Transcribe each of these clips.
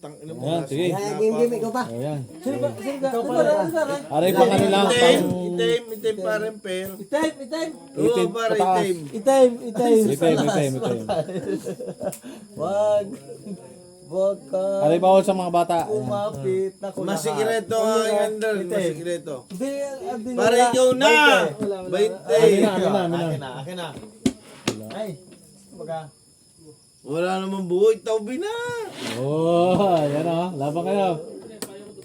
Putang ina mo. Ayan, sige. Kaya game game, ikaw pa. O yan. Sino ba? Sino ba? Sino ba? Aray pa kanila. Itim, Pang... itim, itim parang per. Itim, itim. Oo, Itim, parang pataas. itim. Itim, itim. Itim, itim, itim. Wag. Wag ka. Aray bawal sa mga bata. Ayan. Kumapit na ko Masikreto nga yan doon, masikreto. Hindi, hindi Para ikaw na! Amin Bainte! na, amin na, amin na. Akin na. Ay. Baga. Wala namang buhay, tawbi na! Oh, yan o. Laban kayo.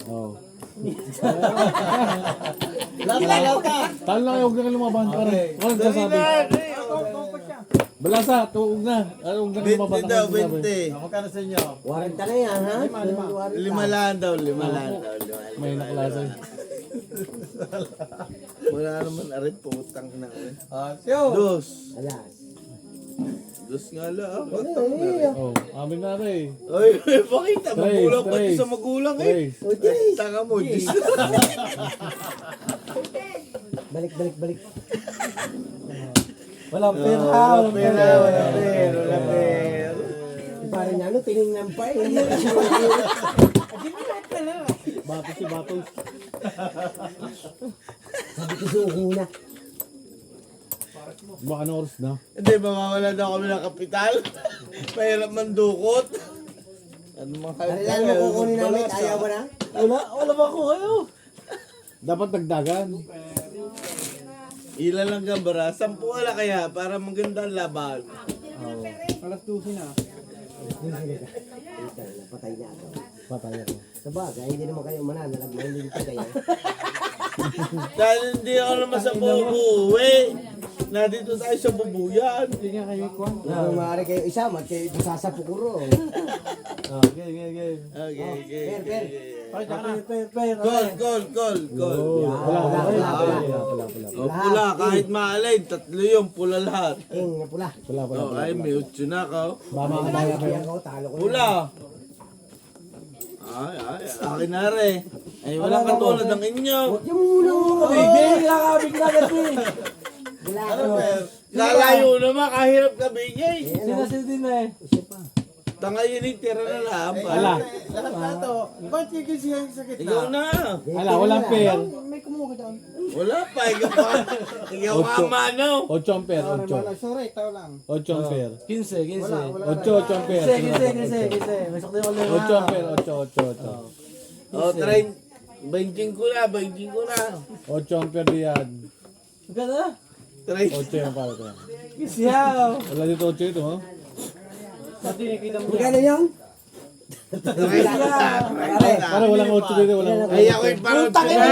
Oh. Lata, lata. Talo lang huwag na kayo lumaban. Aray, walang sasabi. Balasa, tuog na. Aray, huwag na kayo lumaban. Binte daw, binte. Magkano sa inyo? Waranta na yan, ha? Lima lang daw, lima lang daw. lima lang. May naklasa. Wala naman arit, putang na. Ah. Dos. Alas. Dos nga lang. Putang na. Oh, amin na rin. Ay, pakita, magulang pati sa magulang eh. Trace. Ay, Tanga mo, Diyos. Balik, balik, balik. Walang pera. Wala pera, wala pera, wala pera. Parang ano, tinignan pa eh. Batos si Batos. Sabi ko suko na. Baka na oras na. Hindi, mawawala daw kami ng kapital. Mahirap mandukot. Ano mga Kailan mo kukunin namin, ayaw mo na? Wala, wala ba ko kayo? Dapat dagdagan. Ilan lang gambara? Sampu wala kaya para maganda ang laban. Alas 12 na. Patay na ako. Patay ako. Sa bagay, hindi naman kayo mananalag. Pa kayo. Dahil hindi ako naman sa bubuwi. Nandito tayo sa bubuyan. Hindi nga kayo kwan. Kung maaari kayo isama, at kayo sasapukuro. Ah, game, game, game. Okay, okay. Per, per. Pakita ka na. Per, per, Call, call, call, call. Oh, wala, wala, wala, wala, wala, wala, wala. O pula, kahit maalay, tatlo yung pula lahat. King na pula. Wala, O, wala. ay, may utso na ka. oh. Mama. Kaya ako, talo ko na. Pula. Ay, ay, akin na rin. Ay, wala katulad ng inyo. Yung muna mo. Bigla ka, bigla ka, bigla. Wala Ano, per? Lalayo naman, kahirap ka bigay. Sinasil din na eh. Tanga yun, eh, tira na lang. Ala, Lahat na to. Ba't kikisihan sa gitna? Ikaw na. ala, walang pair. May kumuha ka dyan. Wala pa, ikaw pa. Ikaw ka mano. Ocho ang pair, ocho. Sorry, tao lang. Ocho ang pair. 15, 15. Ocho, ocho ang pair. 15, 15, 15. May sakto yung ulit. Ocho ang pair, ocho, ocho, ocho. O, try. Banjing ko na, banjing ko na. Ocho ang pair diyan. Ganda? Try. Ocho yung para ko. Kisiyaw. Wala dito ocho ito, ha? Pati nakita mo. Magkano yung? Para walang ocho dito, walang ocho. Ay, ako'y parotso na.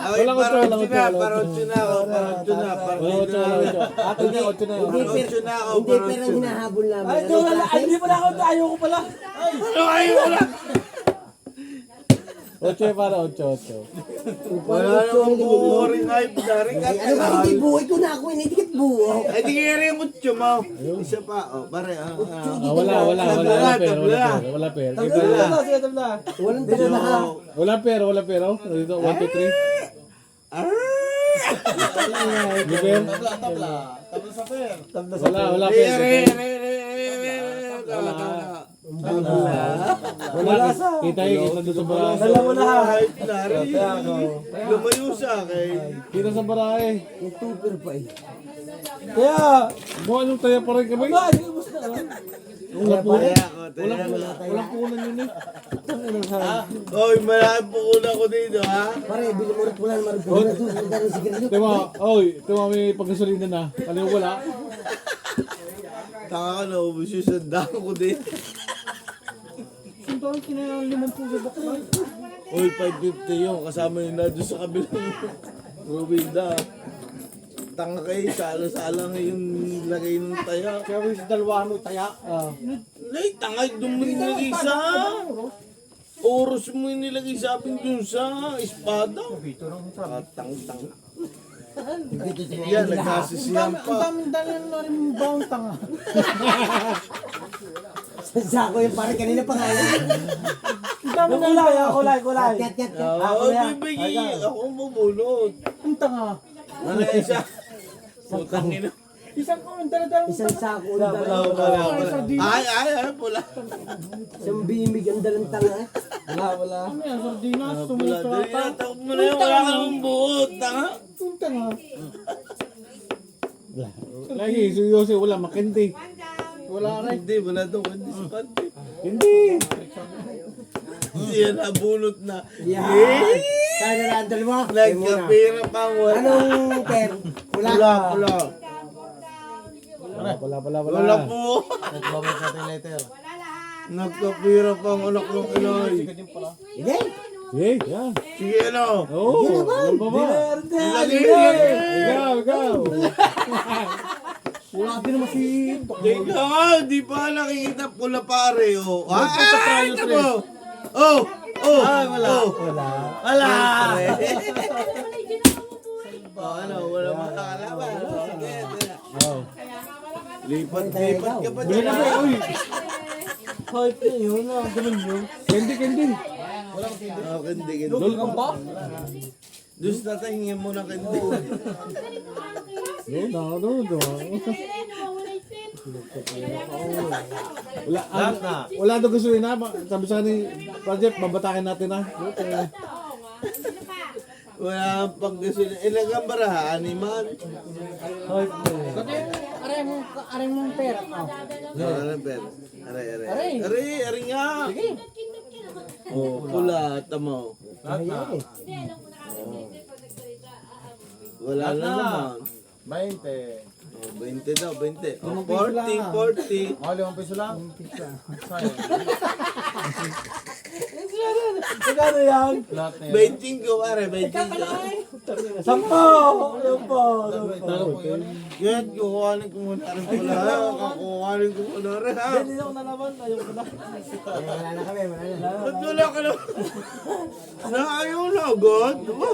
Ako'y Walang ocho, walang ocho, na, walang parotso ocho. na ako, parotso na, Walang ocho, na. walang ocho. Ato na, ocho na. Hindi per, Parotso na ako, hindi per ang parotso na. hinahabol namin. Ay, Ano na. Ay, hindi pala ako. Ayaw ko pala. Kayo, wala? Ocho para, ocho, ocho. Wala namang buo rin ay, dari ka. Ano ba, hindi buhay ko na ako, hindi dikit buho. Ay, di kaya rin mo, mo. Isa pa, o, pare, ah, ah. Ah, wala, wala, wala, wala pair, wala pair, wala. May pair. Tabla, sige, tabla. Walang dala na ha. Wala pair, wala oh. Dito, one, two, three. Ah! May pair? Tabla, tabla. Tabla sa sa Wala, wala Re, pair. re, re, re, re, Wala. Wala, kita yung kita doon sa barahe. Dala mo na ha. Ay, Larry. Lumayo sa akin. Kita sa barahe. Yung tuber pa eh. Kaya, Kung anong tayo pa rin kami. ba, hindi mo na. Wala po. Wala po. Wala po na yun eh. Oy, malaki po una ko dito, ha? Pare, bili mo rin wala naman rin na doon. Ang gano'n sigarilyo. Tima, oy, tima may pagkasolina na. Kaliw wala. Tanga ka, naubos yung sandaan ko din. Sundan, kinayang limang puso ba ko? Oy, 550 yun. Kasama yun na doon sa kabilang Rubinda. Tanga kayo, sala-sala ngayon lagay ng taya. Kaya yung dalawa mo, taya. Ah. Nay, tanga, doon mo nilagay sa... Oros mo yung nilagay sa akin dun sa espada. Ah, tang-tang. Yan, nagsasisiyan Ang pa. daming dala na rin mong baong tanga. Sa ako yung pare kanina pa nga yan. Ang daming dala. Kulay, kulay. Kat, kat, kat. Ah, Ako oh, yan. bibigay. Ako ang bubulot. Ang tanga. Ano isa? Putang ina. Isang ko, dala-dala mo Isang sako ang Wala, wala, wala. Ay, ay, ay, pula. Isang bimig ang dalang tanga. Wala, wala. Ano yan, sardinas, Pula, sumuso dali ata. na, takot mo na yun. Wala ka namang buot, tanga. Punta nga. Lagi, si Yose, wala, makindi. Wala rin. Hindi, wala daw. Hindi sa pante. Hindi. Hindi yan nabunot na. Yan. Kaya na. Kayo muna. Nagkapira pa mo. Anong per? Wala. Wala, wala. Wala, wala, wala. Wala po. Nagkapira pa ang anak ng inay. Hindi. Hey, yan. Sige, ano? Oo, yan pa ba? Lagi Ikaw, ikaw. Wala din naman si... Di ka, di pa nakikita pula pare, oh. Ah, ah, ito mo. Oh, oh. Ah, wala. Wala. Wala. oh, ano, wala sige. Oh. Lipat, lipat ka pa Bili dyan. na ba? Uy, Hype na yun, ah, ganun yun. kendi, kendi. Oh, hindi, hindi. Dol ka ba? Dus na tingin mo na kandi. Yun, no, no, no. Wala, ang, wala daw gusto yun na. Sabi sa ni Project, babatakin natin na. Okay. Wala pang gusto na. Ilagang baraha, animan. Hype na yun. Aray mo, aray mong pera. Oh. Aray, ben. Aray, aray. Aray, aray nga. Oh, pula, tamo. Kaya eh. Wala na naman. 20. Oh, 20 daw, 20. Oh, 40, 40. Oh, limang piso lang. Magkano yan? Lahat na yan. 25 ko, pare, 25. Sampo! Sampo! Yan, kukuhanin ko muna rin pula. ha? Kukuhanin ko muna rin, ha? Hindi ako nalaman, ayaw ko na. Wala na kami. Wala na. Ba't wala ka na? Na ayaw na, God. Diba?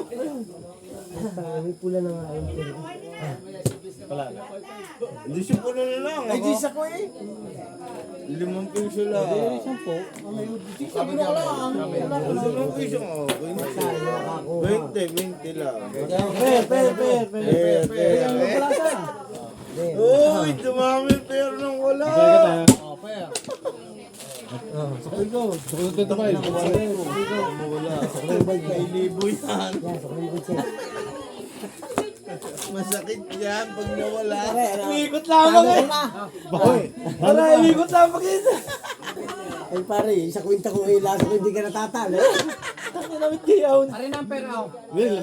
Ah, May pula na nga yung per. Hindi siya pula na lang. Ay, ako. Gis ako eh. Limang piso lang. Sampo? Sabi ko lang. Limang piso nga. 20, 20 lang. Per, per, per, per. Wala ka. Uy, dumami pero nang wala. Kaya ka tayo. Oh. Sakay ko. Sakay ko. Sakay ko. Wala. May libo yan. Masakit yan pag nawala. Ikot lamang eh. Bahoy. Aray, ikot lamang eh. Ay pare, sa kwenta ko eh, lasa ko hindi ka natatalo. Takot namin diyaw. Liyo,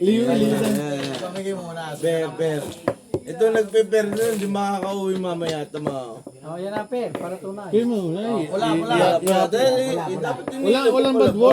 liyo lang. Pamigay mo muna. Ber, ber. Ito nagpe-ber nun, di makakauwi mamaya. Tama. Oh, yan na para tunay. Kaya mo, wala. Wala, wala. Yeah, brother. eh, Dapat Wala, walang bad word.